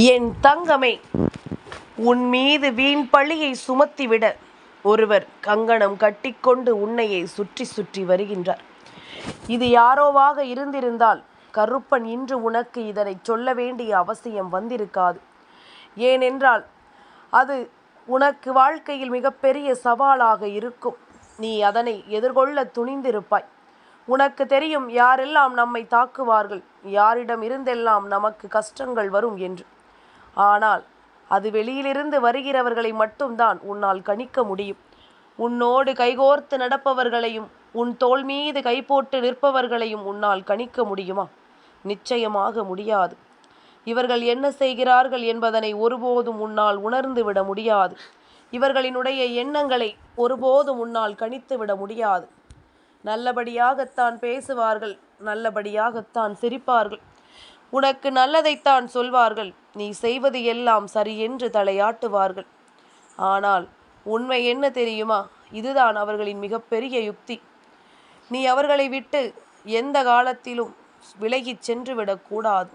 என் தங்கமே உன் மீது வீண் பழியை சுமத்திவிட ஒருவர் கங்கணம் கட்டிக்கொண்டு உன்னையை சுற்றி சுற்றி வருகின்றார். இது யாரோவாக இருந்திருந்தால் கருப்பன் இன்று உனக்கு இதனை சொல்ல வேண்டிய அவசியம் வந்திருக்காது. ஏனென்றால் அது உனக்கு வாழ்க்கையில் மிகப்பெரிய சவாலாக இருக்கும். நீ அதனை எதிர்கொள்ள துணிந்திருப்பாய். உனக்கு தெரியும் யாரெல்லாம் நம்மை தாக்குவார்கள் யாரிடம் இருந்தெல்லாம் நமக்கு கஷ்டங்கள் வரும் என்று. ஆனால் அது வெளியிலிருந்து வருகிறவர்களை மட்டும்தான் உன்னால் கணிக்க முடியும். உன்னோடு கைகோர்த்து நடப்பவர்களையும் உன் தோல் மீது கை போட்டு நிற்பவர்களையும் உன்னால் கணிக்க முடியுமா? நிச்சயமாக முடியாது. இவர்கள் என்ன செய்கிறார்கள் என்பதனை ஒருபோதும் உன்னால் உணர்ந்து விட முடியாது. இவர்களினுடைய எண்ணங்களை ஒருபோதும் உன்னால் கணித்து விட முடியாது. நல்லபடியாகத்தான் பேசுவார்கள் நல்லபடியாகத்தான் சிரிப்பார்கள். உனக்கு நல்லதைத்தான் சொல்வார்கள் நீ செய்வது எல்லாம் சரியென்று தலையாட்டுவார்கள். ஆனால் உண்மை என்ன தெரியுமா? இதுதான் அவர்களின் மிகப்பெரிய யுக்தி. நீ அவர்களை விட்டு எந்த காலத்திலும் விலகிச் சென்று விடக்கூடாது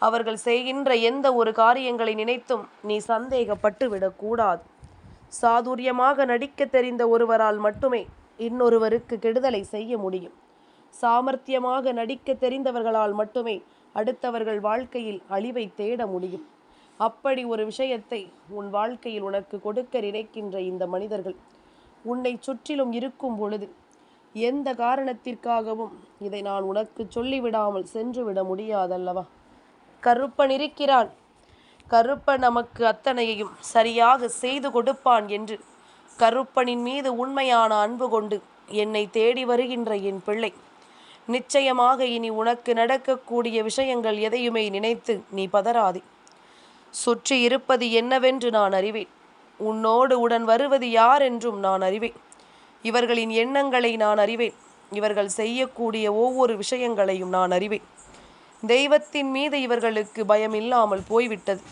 அவர்கள் செய்கின்ற எந்த ஒரு காரியங்களை நினைத்தும் நீ சந்தேகப்பட்டு விடக்கூடாது சாதுரியமாக நடிக்க தெரிந்த ஒருவரால் மட்டுமே இன்னொருவருக்கு கெடுதலை செய்ய முடியும். சாமர்த்தியமாக நடிக்க தெரிந்தவர்களால் மட்டுமே அடுத்தவர்கள் வாழ்க்கையில் அழிவை தேட முடியும். அப்படி ஒரு விஷயத்தை உன் வாழ்க்கையில் உனக்கு கொடுக்க நினைக்கின்ற இந்த மனிதர்கள் உன்னை சுற்றிலும் இருக்கும் பொழுது எந்த காரணத்திற்காகவும் இதை நான் உனக்கு சொல்லிவிடாமல் சென்று விட முடியாதல்லவா? கருப்பன் இருக்கிறான். கருப்பன் நமக்கு அத்தனையையும் சரியாக செய்து கொடுப்பான் என்று கருப்பனின் மீது உண்மையான அன்பு கொண்டு என்னை தேடி வருகின்ற என் பிள்ளை. நிச்சயமாக இனி உனக்கு நடக்கக்கூடிய விஷயங்கள் எதையுமே நினைத்து நீ பதறாதே. சுற்றி இருப்பது என்னவென்று நான் அறிவேன். உன்னோடு உடன் வருவது யார் என்றும் நான் அறிவேன். இவர்களின் எண்ணங்களை நான் அறிவேன். இவர்கள் செய்யக்கூடிய ஒவ்வொரு விஷயங்களையும் நான் அறிவேன். தெய்வத்தின் மீது இவர்களுக்கு பயம் இல்லாமல் போய்விட்டது.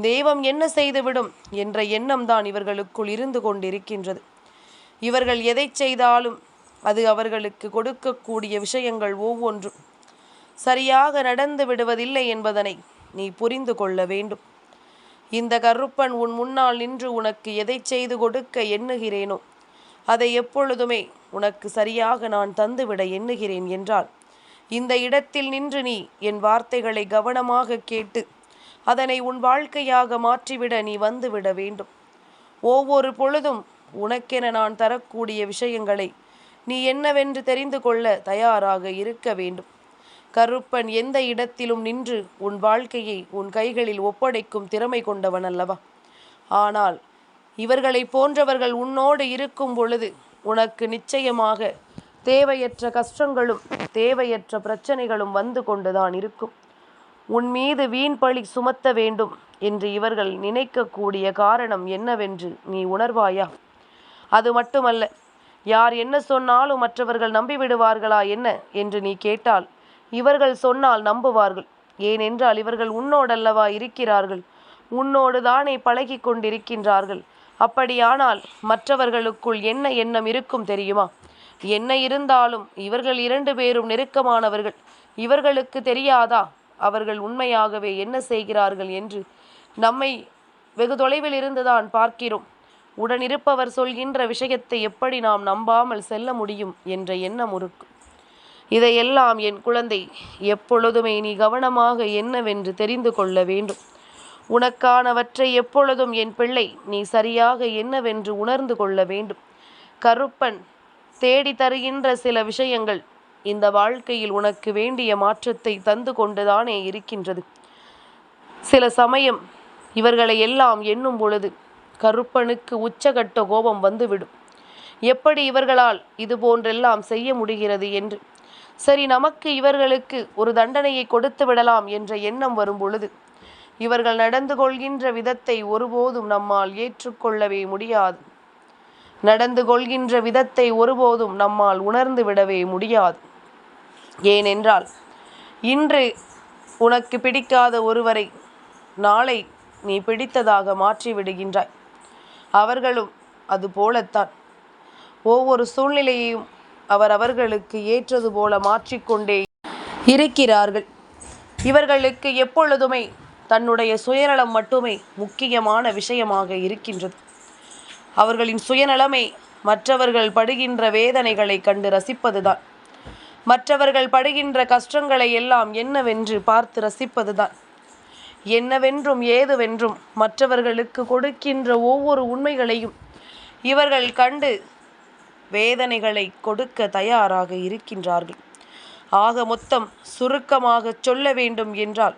தெய்வம் என்ன செய்துவிடும் என்ற எண்ணம் தான் இவர்களுக்குள் இருந்து கொண்டிருக்கின்றது. இவர்கள் எதை செய்தாலும் அது அவர்களுக்கு கொடுக்கக்கூடிய விஷயங்கள் ஒவ்வொன்றும். சரியாக நடந்து விடுவதில்லை என்பதனை நீ புரிந்து கொள்ள வேண்டும். இந்த கருப்பன் உன் முன்னால் நின்று உனக்கு எதை செய்து கொடுக்க எண்ணுகிறேனோ அதை எப்பொழுதுமே உனக்கு சரியாக நான் தந்துவிட எண்ணுகிறேன் என்றால் இந்த இடத்தில் நின்று நீ என் வார்த்தைகளை கவனமாக கேட்டு அதனை உன் வாழ்க்கையாக மாற்றிவிட நீ வந்துவிட வேண்டும். ஒவ்வொரு பொழுதும் உனக்கென நான் தரக்கூடிய விஷயங்களை நீ என்னவென்று தெரிந்து கொள்ள தயாராக இருக்க வேண்டும். கருப்பன் எந்த இடத்திலும் நின்று உன் வாழ்க்கையை உன் கைகளில் ஒப்படைக்கும் திறமை கொண்டவன் அல்லவா? ஆனால் இவர்களை போன்றவர்கள் உன்னோடு இருக்கும் பொழுது உனக்கு நிச்சயமாக தேவையற்ற கஷ்டங்களும் தேவையற்ற பிரச்சனைகளும் வந்து கொண்டுதான் இருக்கும். உன் மீது வீண் பழி சுமத்த வேண்டும் என்று இவர்கள் நினைக்கக்கூடிய காரணம் என்னவென்று நீ உணர்வாயா? அது மட்டுமல்ல யார் என்ன சொன்னாலும் மற்றவர்கள் நம்பிவிடுவார்களா என்ன என்று நீ கேட்டால் இவர்கள் சொன்னால் நம்புவார்கள். ஏனென்றால் இவர்கள் உன்னோடல்லவா இருக்கிறார்கள். உன்னோடு தானே பழகி கொண்டிருக்கின்றார்கள். அப்படியானால் மற்றவர்களுக்குள் என்ன எண்ணம் இருக்கும் தெரியுமா? என்ன இருந்தாலும் இவர்கள் இரண்டு பேரும் நெருக்கமானவர்கள். இவர்களுக்கு தெரியாதா? அவர்கள் உண்மையாகவே என்ன செய்கிறார்கள் என்று நம்மை வெகு தொலைவில் இருந்துதான் பார்க்கிறோம். உடனிருப்பவர் சொல்கின்ற விஷயத்தை எப்படி நாம் நம்பாமல் செல்ல முடியும் என்ற எண்ணம் உருக்கு இதையெல்லாம் என் குழந்தை எப்பொழுதுமே நீ கவனமாக என்னவென்று தெரிந்து கொள்ள வேண்டும். உனக்கானவற்றை எப்பொழுதும் என் பிள்ளை நீ சரியாக என்னவென்று உணர்ந்து கொள்ள வேண்டும். கருப்பன் தேடி தருகின்ற சில விஷயங்கள் இந்த வாழ்க்கையில் உனக்கு வேண்டிய மாற்றத்தை தந்து கொண்டுதானே இருக்கின்றது. சில சமயம் இவர்களை எல்லாம் எண்ணும் பொழுது கருப்பனுக்கு உச்சகட்ட கோபம் வந்துவிடும். எப்படி இவர்களால் இது போன்றெல்லாம் செய்ய முடிகிறது என்று? சரி நமக்கு இவர்களுக்கு ஒரு தண்டனையை கொடுத்து விடலாம் என்ற எண்ணம் வரும் பொழுது இவர்கள் நடந்து கொள்கின்ற விதத்தை ஒருபோதும் நம்மால் ஏற்றுக்கொள்ளவே முடியாது. நடந்து கொள்கின்ற விதத்தை ஒருபோதும் நம்மால் உணர்ந்து விடவே முடியாது. ஏனென்றால் இன்று உனக்கு பிடிக்காத ஒருவரை நாளை நீ பிடித்ததாக மாற்றி விடுகின்றாய் அவர்களும் அது போலத்தான். ஒவ்வொரு சூழ்நிலையையும் அவர் அவர்களுக்கு ஏற்றது போல மாற்றிக்கொண்டே இருக்கிறார்கள். இவர்களுக்கு எப்பொழுதுமே தன்னுடைய சுயநலம் மட்டுமே முக்கியமான விஷயமாக இருக்கின்றது. அவர்களின் சுயநலமே மற்றவர்கள் படுகின்ற வேதனைகளை கண்டு ரசிப்பதுதான். மற்றவர்கள் படுகின்ற கஷ்டங்களை எல்லாம் என்னவென்று பார்த்து ரசிப்பதுதான். என்னவென்றும் ஏதுவென்றும் மற்றவர்களுக்கு கொடுக்கின்ற ஒவ்வொரு உண்மைகளையும் இவர்கள் கண்டு வேதனைகளை கொடுக்க தயாராக இருக்கின்றார்கள். ஆக மொத்தம் சுருக்கமாக சொல்ல வேண்டும் என்றால்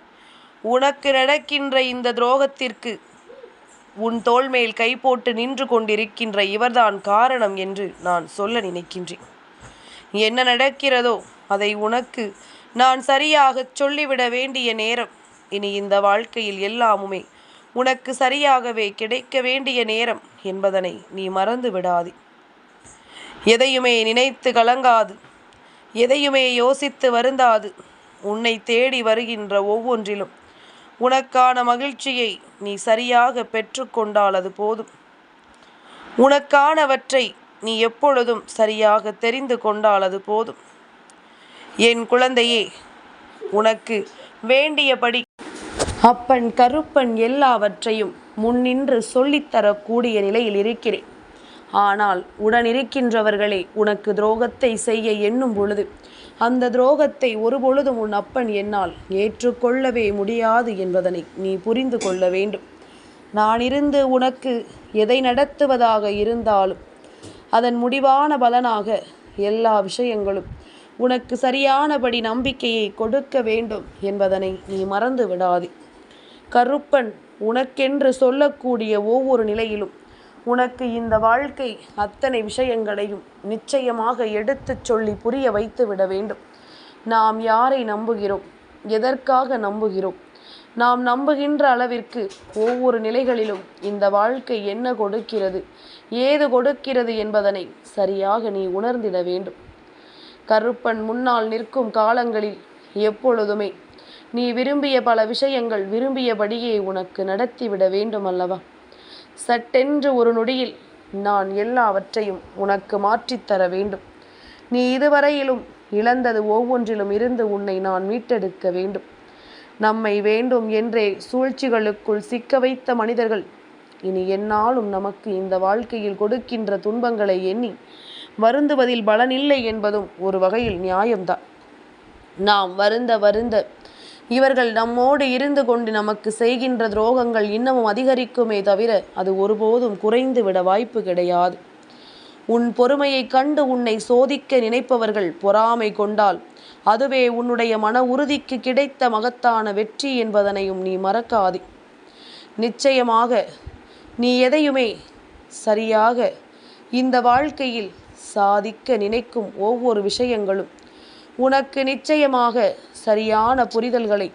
உனக்கு நடக்கின்ற இந்த துரோகத்திற்கு உன் தோள் மேல் கை போட்டு நின்று கொண்டிருக்கின்ற இவர்தான் காரணம் என்று நான் சொல்ல நினைக்கின்றேன். என்ன நடக்கிறதோ அதை உனக்கு நான் சரியாக சொல்லிவிட வேண்டிய நேரம். இனி இந்த வாழ்க்கையில் எல்லாமுமே உனக்கு சரியாகவே கிடைக்க வேண்டிய நேரம் என்பதனை நீ மறந்து விடாதே. எதையுமே நினைத்து கலங்காது. எதையுமே யோசித்து வருந்தாது. உன்னை தேடி வருகின்ற ஒவ்வொன்றிலும் உனக்கான மகிழ்ச்சியை நீ சரியாக பெற்றுக்கொண்டால் அது போதும். உனக்கானவற்றை நீ எப்பொழுதும் சரியாக தெரிந்து கொண்டால் அது போதும். என் குழந்தையே உனக்கு வேண்டியபடி அப்பன் கருப்பன் எல்லாவற்றையும் முன்னின்று சொல்லித்தரக்கூடிய நிலையில் இருக்கிறேன். ஆனால் உடனிருக்கின்றவர்களே உனக்கு துரோகத்தை செய்ய எண்ணும் பொழுது அந்த துரோகத்தை ஒருபொழுதும் உன் அப்பன் என்னால் ஏற்றுக்கொள்ளவே முடியாது என்பதனை நீ புரிந்து கொள்ள வேண்டும். நான் இருந்து உனக்கு எதை நடத்துவதாக இருந்தாலும் அதன் முடிவான பலனாக எல்லா விஷயங்களும் உனக்கு சரியானபடி நம்பிக்கையை கொடுக்க வேண்டும் என்பதனை நீ மறந்து விடாதே கருப்பன் உனக்கென்று சொல்லக்கூடிய ஒவ்வொரு நிலையிலும் உனக்கு இந்த வாழ்க்கை அத்தனை விஷயங்களையும் நிச்சயமாக எடுத்துச் சொல்லி புரிய வைத்து விட வேண்டும். நாம் யாரை நம்புகிறோம்? எதற்காக நம்புகிறோம்? நாம் நம்புகின்ற அளவிற்கு ஒவ்வொரு நிலைகளிலும் இந்த வாழ்க்கை என்ன கொடுக்கிறது? ஏது கொடுக்கிறது என்பதனை சரியாக நீ உணர்ந்திட வேண்டும். கருப்பன் முன்னால் நிற்கும் காலங்களில் எப்பொழுதுமே நீ விரும்பிய பல விஷயங்கள் விரும்பியபடியே உனக்கு நடத்திவிட வேண்டும் அல்லவா சட்டென்று ஒரு நொடியில் நான் எல்லாவற்றையும் உனக்கு மாற்றித்தர வேண்டும். நீ இதுவரையிலும் இழந்தது ஒவ்வொன்றிலும் இருந்து உன்னை நான் மீட்டெடுக்க வேண்டும். நம்மை வேண்டும் என்றே சூழ்ச்சிகளுக்குள் சிக்க வைத்த மனிதர்கள் இனி என்னாலும் நமக்கு இந்த வாழ்க்கையில் கொடுக்கின்ற துன்பங்களை எண்ணி வருந்துவதில் பலனில்லை என்பதும் ஒரு வகையில் நியாயம்தான். நாம் வருந்த வருந்த இவர்கள் நம்மோடு இருந்து கொண்டு நமக்கு செய்கின்ற துரோகங்கள் இன்னமும் அதிகரிக்குமே தவிர அது ஒருபோதும் குறைந்து விட வாய்ப்பு கிடையாது. உன் பொறுமையை கண்டு உன்னை சோதிக்க நினைப்பவர்கள் பொறாமை கொண்டால் அதுவே உன்னுடைய மன உறுதிக்கு கிடைத்த மகத்தான வெற்றி என்பதனையும் நீ மறக்காதே. நிச்சயமாக நீ எதையுமே சரியாக இந்த வாழ்க்கையில் சாதிக்க நினைக்கும் ஒவ்வொரு விஷயங்களும் உனக்கு நிச்சயமாக சரியான புரிதல்களை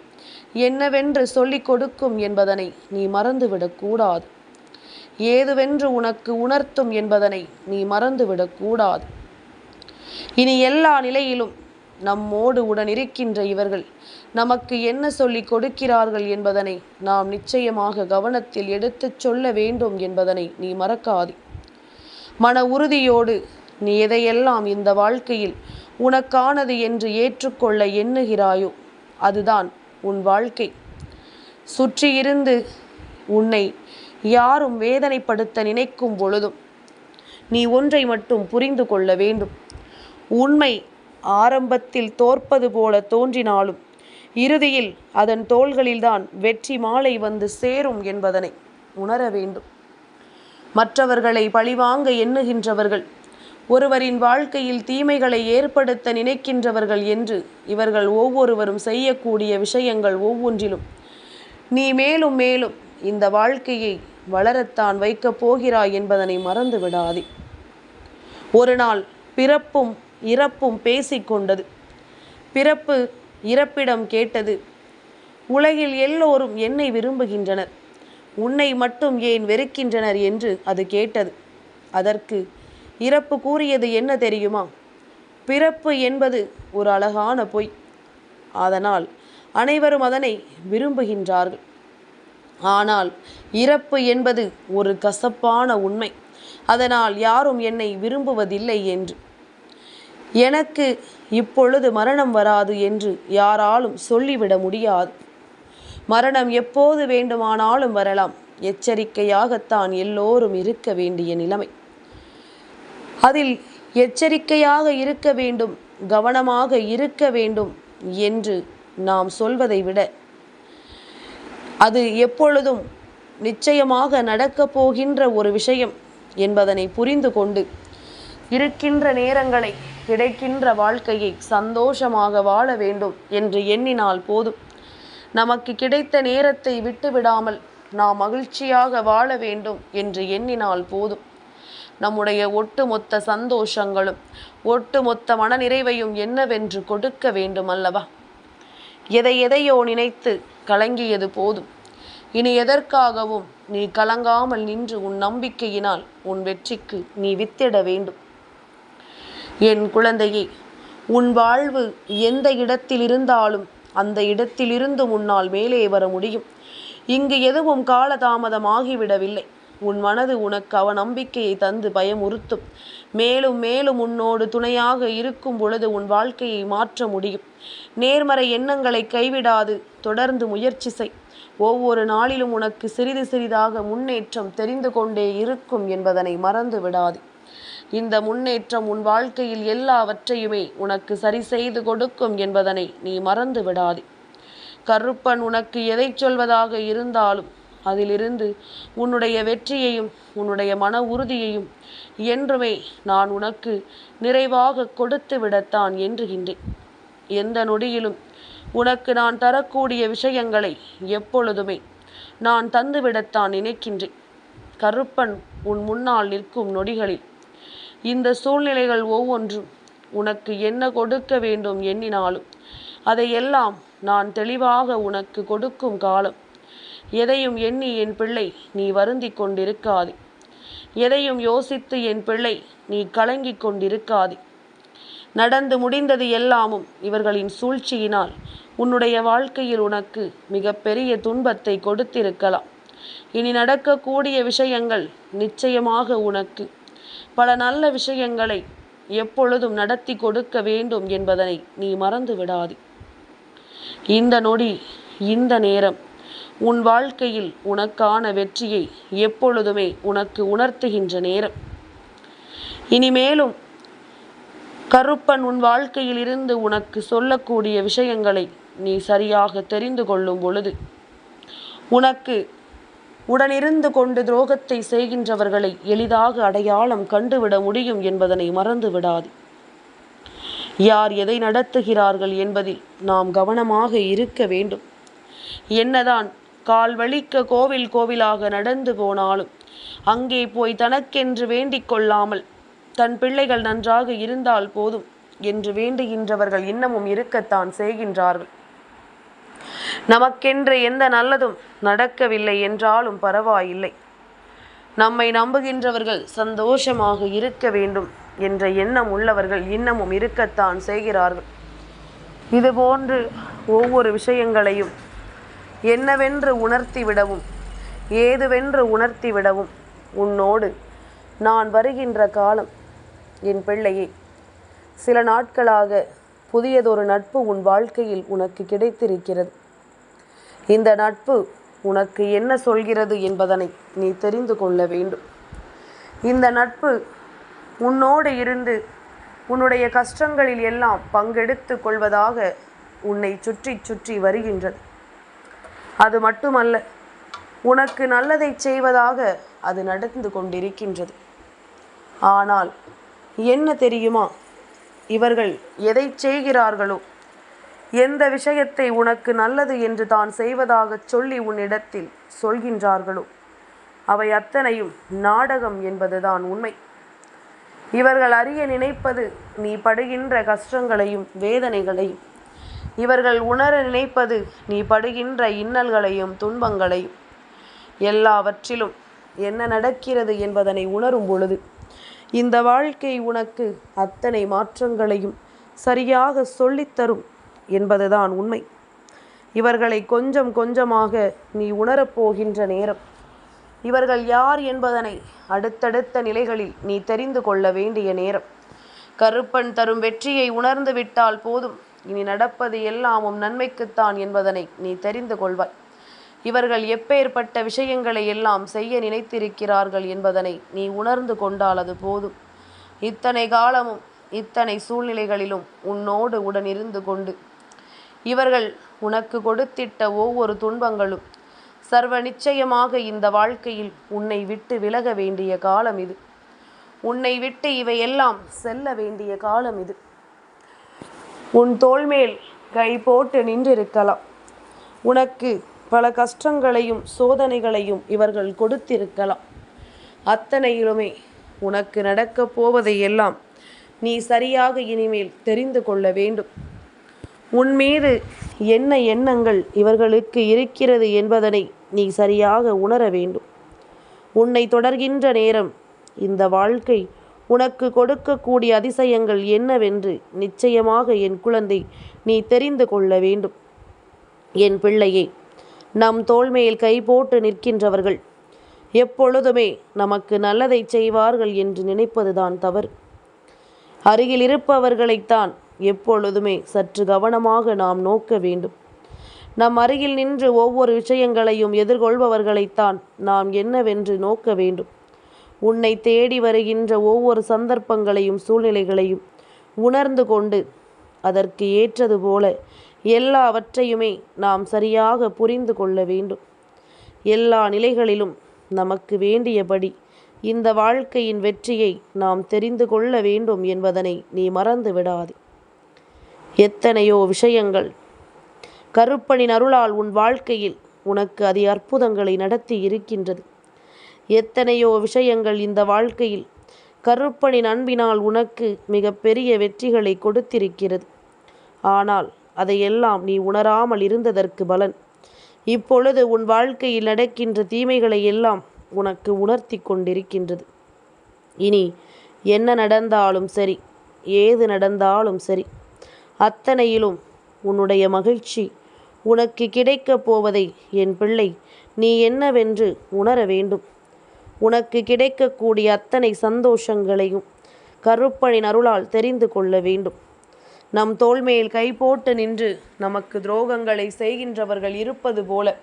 என்னவென்று சொல்லிக் கொடுக்கும் என்பதனை நீ மறந்துவிடக்கூடாது ஏதுவென்று உனக்கு உணர்த்தும் என்பதனை நீ மறந்துவிடக்கூடாது இனி எல்லா நிலையிலும் நம்மோடு உடன் இருக்கின்ற இவர்கள் நமக்கு என்ன சொல்லிக் கொடுக்கிறார்கள் என்பதனை நாம் நிச்சயமாக கவனத்தில் எடுத்துச் சொல்ல வேண்டும் என்பதனை நீ மறக்காது. மன உறுதியோடு நீ எதையெல்லாம் இந்த வாழ்க்கையில் உனக்கானது என்று ஏற்றுக்கொள்ள எண்ணுகிறாயோ அதுதான் உன் வாழ்க்கை. சுற்றியிருந்து உன்னை யாரும் வேதனைப்படுத்த நினைக்கும் பொழுதும் நீ ஒன்றை மட்டும் புரிந்து கொள்ள வேண்டும். உண்மை ஆரம்பத்தில் தோற்பது போல தோன்றினாலும் இறுதியில் அதன் தோள்களில்தான் வெற்றி மாலை வந்து சேரும் என்பதனை உணர வேண்டும். மற்றவர்களை பழிவாங்க எண்ணுகின்றவர்கள் ஒருவரின் வாழ்க்கையில் தீமைகளை ஏற்படுத்த நினைக்கின்றவர்கள் என்று இவர்கள் ஒவ்வொருவரும் செய்யக்கூடிய விஷயங்கள் ஒவ்வொன்றிலும். நீ மேலும் மேலும் இந்த வாழ்க்கையை வளரத்தான் வைக்கப் போகிறாய் என்பதனை மறந்து விடாதே. ஒரு நாள் பிறப்பும் இறப்பும் பேசிக்கொண்டது பிறப்பு இறப்பிடம் கேட்டது உலகில் எல்லோரும் என்னை விரும்புகின்றனர். உன்னை மட்டும் ஏன் வெறுக்கின்றனர்? என்று அது கேட்டது. அதற்கு இறப்பு கூறியது என்ன தெரியுமா? பிறப்பு என்பது ஒரு அழகான பொய். அதனால் அனைவரும் அதனை விரும்புகின்றார்கள். ஆனால் இறப்பு என்பது ஒரு கசப்பான உண்மை. அதனால் யாரும் என்னை விரும்புவதில்லை என்று. எனக்கு இப்பொழுது மரணம் வராது என்று யாராலும் சொல்லிவிட முடியாது. மரணம் எப்போது வேண்டுமானாலும் வரலாம். எச்சரிக்கையாகத்தான் எல்லோரும் இருக்க வேண்டிய நிலைமை. அதில் எச்சரிக்கையாக இருக்க வேண்டும் கவனமாக இருக்க வேண்டும் என்று நாம் சொல்வதை விட அது எப்பொழுதும் நிச்சயமாக நடக்கப் போகின்ற ஒரு விஷயம் என்பதனை புரிந்து கொண்டு இருக்கின்ற நேரங்களை கிடைக்கின்ற வாழ்க்கையை சந்தோஷமாக வாழ வேண்டும் என்று எண்ணினால் போதும். நமக்கு கிடைத்த நேரத்தை விட்டுவிடாமல் நாம் மகிழ்ச்சியாக வாழ வேண்டும் என்று எண்ணினால் போதும். நம்முடைய ஒட்டுமொத்த சந்தோஷங்களும் ஒட்டுமொத்த மனநிறைவையும் என்னவென்று கொடுக்க வேண்டும் அல்லவா? எதை எதையோ நினைத்து கலங்கியது போதும். இனி எதற்காகவும் நீ கலங்காமல் நின்று உன் நம்பிக்கையினால் உன் வெற்றிக்கு நீ வித்திட வேண்டும். என் குழந்தையே உன் வாழ்வு எந்த இடத்தில் இருந்தாலும் அந்த இடத்திலிருந்து உன்னால் மேலே வர முடியும். இங்கு எதுவும் காலதாமதமாகிவிடவில்லை. உன் மனது உனக்கு அவநம்பிக்கையை தந்து பயமுறுத்தும். மேலும் மேலும் உன்னோடு துணையாக இருக்கும் பொழுது உன் வாழ்க்கையை மாற்ற முடியும். நேர்மறை எண்ணங்களை கைவிடாது தொடர்ந்து முயற்சி செய். ஒவ்வொரு நாளிலும் உனக்கு சிறிது சிறிதாக முன்னேற்றம் தெரிந்து கொண்டே இருக்கும் என்பதனை மறந்து விடாது. இந்த முன்னேற்றம் உன் வாழ்க்கையில் எல்லாவற்றையுமே உனக்கு சரி செய்து கொடுக்கும் என்பதனை நீ மறந்து விடாது. கருப்பன் உனக்கு எதை சொல்வதாக இருந்தாலும் அதிலிருந்து உன்னுடைய வெற்றியையும் உன்னுடைய மன உறுதியையும் என்றுமே நான் உனக்கு நிறைவாக கொடுத்து விடத்தான் என்றுகின்றேன். எந்த நொடியிலும் உனக்கு நான் தரக்கூடிய விஷயங்களை எப்பொழுதுமே நான் தந்துவிடத்தான் நினைக்கின்றேன். கருப்பன் உன் முன்னால் நிற்கும் நொடிகளில் இந்த சூழ்நிலைகள் ஒவ்வொன்றும் உனக்கு என்ன கொடுக்க வேண்டும் எண்ணினாலும் அதையெல்லாம் நான் தெளிவாக உனக்கு கொடுக்கும் காலம். எதையும் எண்ணி என் பிள்ளை நீ வருந்தி கொண்டிருக்காதே. எதையும் யோசித்து என் பிள்ளை நீ கலங்கிக் கொண்டிருக்காதே. நடந்து முடிந்தது எல்லாமும் இவர்களின் சூழ்ச்சியினால் உன்னுடைய வாழ்க்கையில் உனக்கு மிகப்பெரிய துன்பத்தை கொடுத்திருக்கலாம். இனி நடக்கக்கூடிய விஷயங்கள் நிச்சயமாக உனக்கு. பல நல்ல விஷயங்களை எப்பொழுதும் நடத்தி கொடுக்க வேண்டும் என்பதனை நீ மறந்து விடாது இந்த நொடி இந்த நேரம் உன் வாழ்க்கையில் உனக்கான வெற்றியை எப்பொழுதுமே உனக்கு உணர்த்துகின்ற நேரம். இனிமேலும் கருப்பன் உன் வாழ்க்கையில் இருந்து உனக்கு சொல்லக்கூடிய விஷயங்களை நீ சரியாக தெரிந்து கொள்ளும் பொழுது உனக்கு உடனிருந்து கொண்டு துரோகத்தை செய்கின்றவர்களை எளிதாக அடையாளம் கண்டுவிட முடியும் என்பதனை மறந்து விடாது. யார் எதை நடத்துகிறார்கள் என்பதில் நாம் கவனமாக இருக்க வேண்டும். என்னதான் கால் வலிக்க கோவில் கோவிலாக நடந்து போனாலும் அங்கே போய் தனக்கென்று வேண்டிக் கொள்ளாமல் தன் பிள்ளைகள் நன்றாக இருந்தால் போதும் என்று வேண்டுகின்றவர்கள் இன்னமும் இருக்கத்தான் செய்கின்றார்கள். நமக்கென்று எந்த நல்லதும் நடக்கவில்லை என்றாலும் பரவாயில்லை. நம்மை நம்புகின்றவர்கள் சந்தோஷமாக இருக்க வேண்டும் என்ற எண்ணம் உள்ளவர்கள் இன்னமும் இருக்கத்தான் செய்கிறார்கள். இதுபோன்று ஒவ்வொரு விஷயங்களையும் என்னவென்று உணர்த்தி விடவும் ஏதுவென்று உணர்த்தி விடவும் உன்னோடு நான் வருகின்ற காலம் என் பிள்ளையே. சில நாட்களாக புதியதொரு நட்பு உன் வாழ்க்கையில் உனக்கு கிடைத்திருக்கிறது. இந்த நட்பு உனக்கு என்ன சொல்கிறது என்பதனை நீ தெரிந்து கொள்ள வேண்டும். இந்த நட்பு உன்னோடு இருந்து உன்னுடைய கஷ்டங்களில் எல்லாம் பங்கெடுத்து கொள்வதாக உன்னை சுற்றி சுற்றி வருகின்றது. அது மட்டுமல்ல உனக்கு நல்லதை செய்வதாக அது நடந்து கொண்டிருக்கின்றது. ஆனால் என்ன தெரியுமா? இவர்கள் எதை செய்கிறார்களோ? எந்த விஷயத்தை உனக்கு நல்லது என்று தான் செய்வதாகச் சொல்லி உன்னிடத்தில் சொல்கின்றார்களோ? அவை அத்தனையும் நாடகம் என்பதுதான் உண்மை. இவர்கள் அறிய நினைப்பது நீ படுகின்ற கஷ்டங்களையும் வேதனைகளையும் இவர்கள் உணர நினைப்பது நீ படுகின்ற இன்னல்களையும் துன்பங்களையும் எல்லாவற்றிலும் என்ன நடக்கிறது என்பதனை உணரும் பொழுது இந்த வாழ்க்கை உனக்கு அத்தனை மாற்றங்களையும் சரியாக சொல்லித்தரும் என்பதுதான் உண்மை. இவர்களை கொஞ்சம் கொஞ்சமாக நீ உணரப்போகின்ற நேரம். இவர்கள் யார் என்பதனை அடுத்தடுத்த நிலைகளில் நீ தெரிந்து கொள்ள வேண்டிய நேரம். கருப்பன் தரும் வெற்றியை உணர்ந்து விட்டால் போதும். இனி நடப்பது எல்லாமும் நன்மைக்குத்தான் என்பதனை நீ தெரிந்து கொள்வாய். இவர்கள் எப்பேற்பட்ட விஷயங்களை எல்லாம் செய்ய நினைத்திருக்கிறார்கள் என்பதனை நீ உணர்ந்து கொண்டால் அது போதும். இத்தனை காலமும் இத்தனை சூழ்நிலைகளிலும் உன்னோடு உடன் இருந்து கொண்டு. இவர்கள் உனக்கு கொடுத்திட்ட ஒவ்வொரு துன்பங்களும் சர்வ நிச்சயமாக இந்த வாழ்க்கையில் உன்னை விட்டு விலக வேண்டிய காலம் இது. உன்னை விட்டு இவையெல்லாம் செல்ல வேண்டிய காலம் இது. உன் தோள்மேல் கை போட்டு நின்றிருக்கலாம். உனக்கு பல கஷ்டங்களையும் சோதனைகளையும் இவர்கள் கொடுத்திருக்கலாம். அத்தனையிலுமே உனக்கு நடக்கப் போவதை எல்லாம் நீ சரியாக இனிமேல் தெரிந்து கொள்ள வேண்டும். உன் மீது என்ன எண்ணங்கள் இவர்களுக்கு இருக்கிறது என்பதனை நீ சரியாக உணர வேண்டும். உன்னை தொடர்கின்ற நேரம் இந்த வாழ்க்கை உனக்கு கொடுக்கக்கூடிய அதிசயங்கள் என்னவென்று நிச்சயமாக என் குழந்தை நீ தெரிந்து கொள்ள வேண்டும். என் பிள்ளையே நம் தோல்மையில் கை போட்டு நிற்கின்றவர்கள் எப்பொழுதுமே நமக்கு நல்லதை செய்வார்கள் என்று நினைப்பதுதான் தவறு. அருகில் இருப்பவர்களைத்தான் எப்பொழுதுமே சற்று கவனமாக நாம் நோக்க வேண்டும். நம் அருகில் நின்று ஒவ்வொரு விஷயங்களையும் எதிர்கொள்பவர்களைத்தான் நாம் என்னவென்று நோக்க வேண்டும். உன்னை தேடி வருகின்ற ஒவ்வொரு சந்தர்ப்பங்களையும் சூழ்நிலைகளையும் உணர்ந்து கொண்டு அதற்கு ஏற்றது போல எல்லாவற்றையுமே நாம் சரியாக புரிந்து கொள்ள வேண்டும். எல்லா நிலைகளிலும் நமக்கு வேண்டியபடி இந்த வாழ்க்கையின் வெற்றியை நாம் தெரிந்து கொள்ள வேண்டும் என்பதனை நீ மறந்து விடாதே. எத்தனையோ விஷயங்கள் கருப்பனின் அருளால் உன் வாழ்க்கையில் உனக்கு அதி அற்புதங்களை நடத்தி இருக்கின்றது. எத்தனையோ விஷயங்கள் இந்த வாழ்க்கையில். கருப்பனின் அன்பினால் உனக்கு மிக பெரிய வெற்றிகளை கொடுத்திருக்கிறது. ஆனால் அதையெல்லாம் நீ உணராமல் இருந்ததற்கு பலன். இப்பொழுது உன் வாழ்க்கையில் நடக்கின்ற தீமைகளை எல்லாம் உனக்கு உணர்த்தி கொண்டிருக்கின்றது. இனி என்ன நடந்தாலும் சரி ஏது நடந்தாலும் சரி அத்தனையிலும் உன்னுடைய மகிழ்ச்சி உனக்கு கிடைக்கப் போவதை என் பிள்ளை நீ என்னவென்று உணர வேண்டும். உனக்கு கிடைக்கக்கூடிய அத்தனை சந்தோஷங்களையும் கருப்பனின் அருளால் தெரிந்து கொள்ள வேண்டும். நம் தோல்மையில் கை போட்டு நின்று நமக்கு துரோகங்களை செய்கின்றவர்கள் இருப்பது போல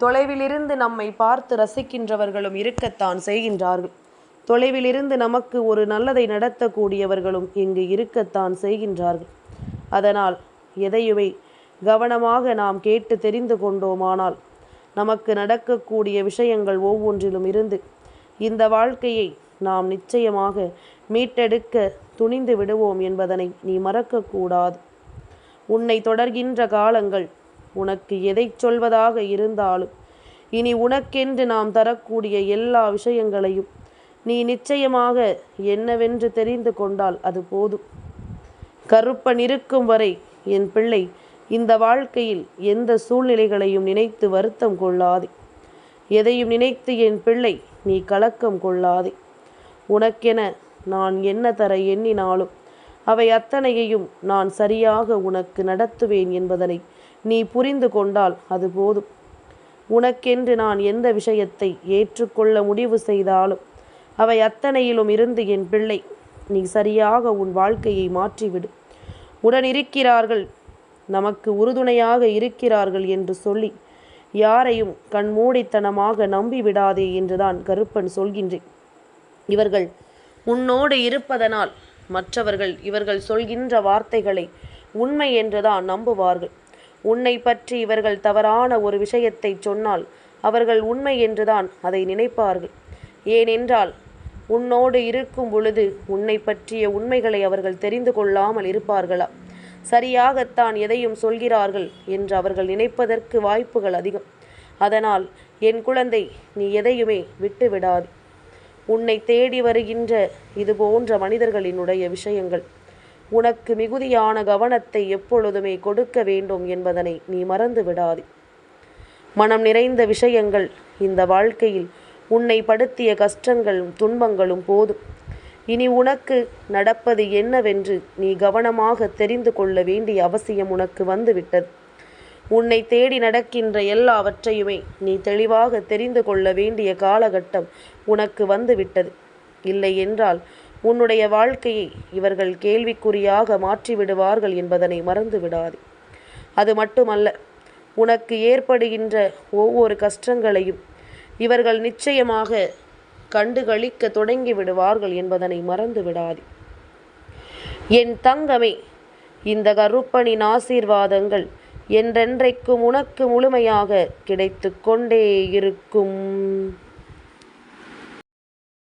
தொலைவிலிருந்து நம்மை பார்த்து ரசிக்கின்றவர்களும் இருக்கத்தான் செய்கின்றார்கள். தொலைவிலிருந்து நமக்கு ஒரு நல்லதை நடத்தக்கூடியவர்களும் இங்கு இருக்கத்தான் செய்கின்றார்கள். அதனால் எதையுமே கவனமாக நாம் கேட்டு தெரிந்து கொண்டோமானால் நமக்கு நடக்கக்கூடிய விஷயங்கள் ஒவ்வொன்றிலும் இருந்து இந்த வாழ்க்கையை நாம் நிச்சயமாக மீட்டெடுக்க துணிந்து விடுவோம் என்பதனை நீ மறக்கக்கூடாது. உன்னை தொடர்கின்ற காலங்கள் உனக்கு எதை சொல்வதாக இருந்தாலும் இனி உனக்கென்று நாம் தரக்கூடிய எல்லா விஷயங்களையும் நீ நிச்சயமாக என்னவென்று தெரிந்து கொண்டால் அது போதும். கருப்பன் இருக்கும் வரை என் பிள்ளை இந்த வாழ்க்கையில் எந்த சூழ்நிலைகளையும் நினைத்து வருத்தம் கொள்ளாதே. எதையும் நினைத்து என் பிள்ளை நீ கலக்கம் கொள்ளாதே. உனக்கென நான் என்ன தர எண்ணினாலும் அவை அத்தனையையும் நான் சரியாக உனக்கு நடத்துவேன் என்பதனை நீ புரிந்து கொண்டால் அது போதும். உனக்கென்று நான் எந்த விஷயத்தை ஏற்றுக்கொள்ள முடிவு செய்தாலும் அவை அத்தனையிலும் இருந்து என் பிள்ளை நீ சரியாக உன் வாழ்க்கையை மாற்றிவிடு. உடனிருக்கிறார்கள் நமக்கு உறுதுணையாக இருக்கிறார்கள் என்று சொல்லி யாரையும் கண்மூடித்தனமாக நம்பிவிடாதே என்றுதான் கருப்பன் சொல்கின்றேன். இவர்கள் உன்னோடு இருப்பதனால் மற்றவர்கள் இவர்கள் சொல்கின்ற வார்த்தைகளை உண்மை என்றுதான் நம்புவார்கள். உன்னை பற்றி இவர்கள் தவறான ஒரு விஷயத்தை சொன்னால் அவர்கள் உண்மை என்றுதான் அதை நினைப்பார்கள். ஏனென்றால் உன்னோடு இருக்கும் பொழுது உன்னை பற்றிய உண்மைகளை அவர்கள் தெரிந்து கொள்ளாமல் இருப்பார்களா? சரியாகத்தான் எதையும் சொல்கிறார்கள் என்று அவர்கள் நினைப்பதற்கு வாய்ப்புகள் அதிகம். அதனால் என் குழந்தை நீ எதையுமே விட்டு விடாது உன்னை தேடி வருகின்ற இது போன்ற மனிதர்களினுடைய விஷயங்கள். உனக்கு மிகுதியான கவனத்தை எப்பொழுதுமே கொடுக்க வேண்டும் என்பதனை நீ மறந்து விடாது. மனம் நிறைந்த விஷயங்கள் இந்த வாழ்க்கையில் உன்னை படுத்திய கஷ்டங்களும் துன்பங்களும் போதும். இனி உனக்கு நடப்பது என்னவென்று நீ கவனமாக தெரிந்து கொள்ள வேண்டிய அவசியம் உனக்கு வந்துவிட்டது. உன்னை தேடி நடக்கின்ற எல்லாவற்றையுமே நீ தெளிவாக தெரிந்து கொள்ள வேண்டிய காலகட்டம் உனக்கு வந்துவிட்டது. இல்லை என்றால் உன்னுடைய வாழ்க்கையை இவர்கள் கேள்விக்குறியாக மாற்றிவிடுவார்கள் என்பதனை மறந்து விடாது அது மட்டுமல்ல உனக்கு ஏற்படுகின்ற ஒவ்வொரு கஷ்டங்களையும் இவர்கள் நிச்சயமாக கண்டுகளிக்க தொடங்கி விடுவார்கள் என்பதனை மறந்து விடாது என் தங்கமே இந்த கருப்பனின் ஆசீர்வாதங்கள் என்றென்றைக்கும் உனக்கு முழுமையாக கிடைத்து கொண்டே இருக்கும்.